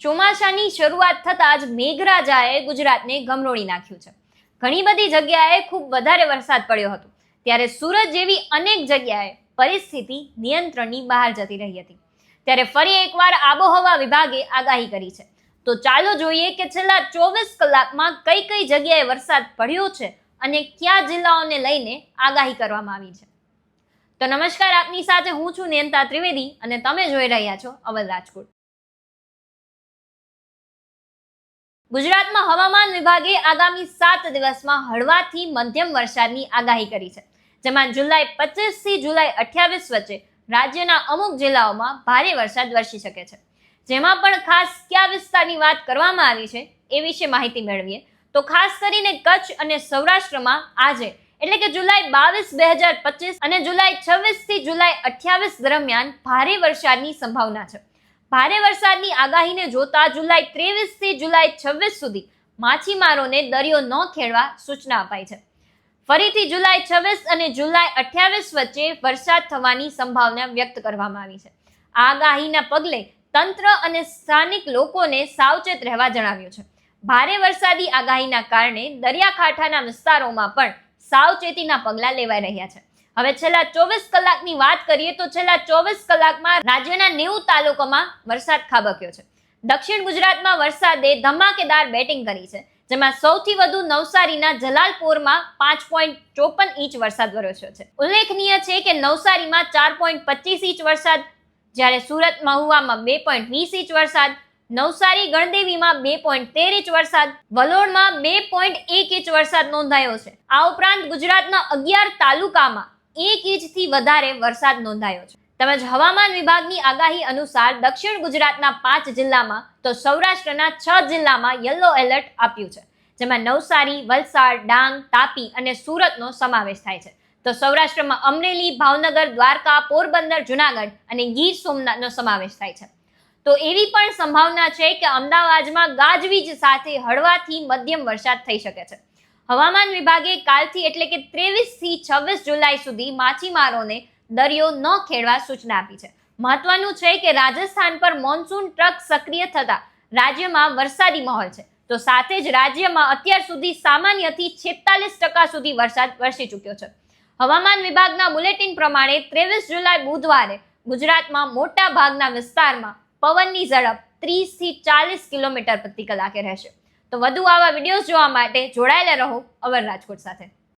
ચોમાસાની શરૂઆત થતાં જ મેઘરાજાએ ગુજરાતને ગમરોળી નાખ્યું છે. ઘણી બધી જગ્યાએ ખૂબ વધારે વરસાદ પડ્યો હતો. ત્યારે સુરત જેવી અનેક જગ્યાએ પરિસ્થિતિ નિયંત્રણની બહાર જતી રહી હતી. ત્યારે ફરી એકવાર આબોહવા વિભાગે આગાહી કરી છે. તો ચાલો જોઈએ કે છેલ્લા ચોવીસ કલાકમાં કઈ કઈ જગ્યાએ વરસાદ પડ્યો છે અને કયા જિલ્લાઓને લઈને આગાહી કરવામાં આવી છે. તો નમસ્કાર, આપની સાથે હું છું નિયંતા ત્રિવેદી અને તમે જોઈ રહ્યા છો અવલ રાજકોટ. ગુજરાતમાં હવામાન વિભાગે આગામી સાત દિવસમાં હળવાથી મધ્યમ વરસાદની આગાહી કરી છે. જેમાં જુલાઈ પચીસથી જુલાઈ અઠ્યાવીસ વચ્ચે રાજ્યના અમુક જિલ્લાઓમાં ભારે વરસાદ વરસી શકે છે. જેમાં પણ ખાસ કયા વિસ્તારની વાત કરવામાં આવી છે એ વિશે માહિતી મેળવીએ. તો ખાસ કરીને કચ્છ અને સૌરાષ્ટ્રમાં આજે એટલે કે જુલાઈ બાવીસ, બે હજાર પચીસ અને જુલાઈ છવ્વીસથી જુલાઈ અઠ્યાવીસ દરમિયાન ભારે વરસાદની સંભાવના છે. ભારે વરસાદની આગાહીને જોતા જુલાઈ ત્રેવીસથી જુલાઈ છવ્વીસ સુધી માછીમારોને દરિયો ન ખેડવા સૂચના અપાઈ છે. ફરીથી જુલાઈ છવ્વીસ અને જુલાઈ અઠ્યાવીસ વચ્ચે વરસાદ થવાની સંભાવના વ્યક્ત કરવામાં આવી છે. આગાહીના પગલે તંત્ર અને સ્થાનિક લોકોને સાવચેત રહેવા જણાવ્યું છે. ભારે વરસાદી આગાહીના કારણે દરિયાકાંઠાના વિસ્તારોમાં પણ સાવચેતીના પગલાં લેવાઈ રહ્યા છે. હવે છેલ્લા ચોવીસ કલાકની વાત કરીએ તો છેલ્લા ચોવીસ કલાકમાં રાજ્યના નેવું તાલુકામાં વરસાદ ખાબક્યો છે. દક્ષિણ ગુજરાતમાં વરસાદે ધમાકેદાર બેટિંગ કરી છે, જેમાં સૌથી વધુ નવસારીના જલાલપુરમાં પાંચ પોઈન્ટ ચોપન ઇંચ વરસાદ વરસ્યો છે. ઉલ્લેખનીય છે કે નવસારીમાં ચાર પોઈન્ટ પચીસ ઇંચ વરસાદ, જ્યારે સુરત મહુવામાં બે પોઈન્ટ વીસ ઇંચ વરસાદ, નવસારી ગણદેવીમાં બે પોઈન્ટ તેર ઇંચ વરસાદ, વલોડમાં બે પોઈન્ટ એક ઇંચ વરસાદ નોંધાયો છે. આ ઉપરાંત ગુજરાતના અગિયાર તાલુકામાં એક ઇંચથી વધારે વરસાદ નોંધાયો છે. તેમજ હવામાન વિભાગની આગાહી અનુસાર દક્ષિણ ગુજરાતના પાંચ જિલ્લામાં તો સૌરાષ્ટ્રના છ જિલ્લામાં યલો એલર્ટ આપ્યું છે. જેમાં નવસારી, વલસાડ, ડાંગ, તાપી અને સુરતનો સમાવેશ થાય છે. તો સૌરાષ્ટ્રમાં અમરેલી, ભાવનગર, દ્વારકા, પોરબંદર, જુનાગઢ અને ગીર સોમનાથનો સમાવેશ થાય છે. તો એવી પણ સંભાવના છે કે અમદાવાદમાં ગાજવીજ સાથે હળવાથી મધ્યમ વરસાદ થઈ શકે છે. હવામાન વિભાગે કાલથી એટલે કે ત્રેવીસથી છવ્વીસ જુલાઈ સુધી માછીમારોને દરિયો ન ખેડવા સૂચના આપી છે. મહત્વનું છે કે રાજસ્થાન પર મોન્સૂન ટ્રક સક્રિય થતા રાજ્યમાં વરસાદી માહોલ છે. તો સાથે જ રાજ્યમાં અત્યાર સુધી સામાન્યથી છેતાલીસ ટકા સુધી વરસાદ વરસી ચૂક્યો છે. હવામાન વિભાગના બુલેટિન પ્રમાણે ત્રેવીસ જુલાઈ બુધવારે ગુજરાતમાં મોટા ભાગના વિસ્તારમાં પવનની ઝડપ ત્રીસથી ચાલીસ કિલોમીટર પ્રતિ કલાકે રહેશે. તો વધુ આવા વિડીયોઝ જોવા માટે જોડાયેલા રહો અવર રાજકોટ સાથે.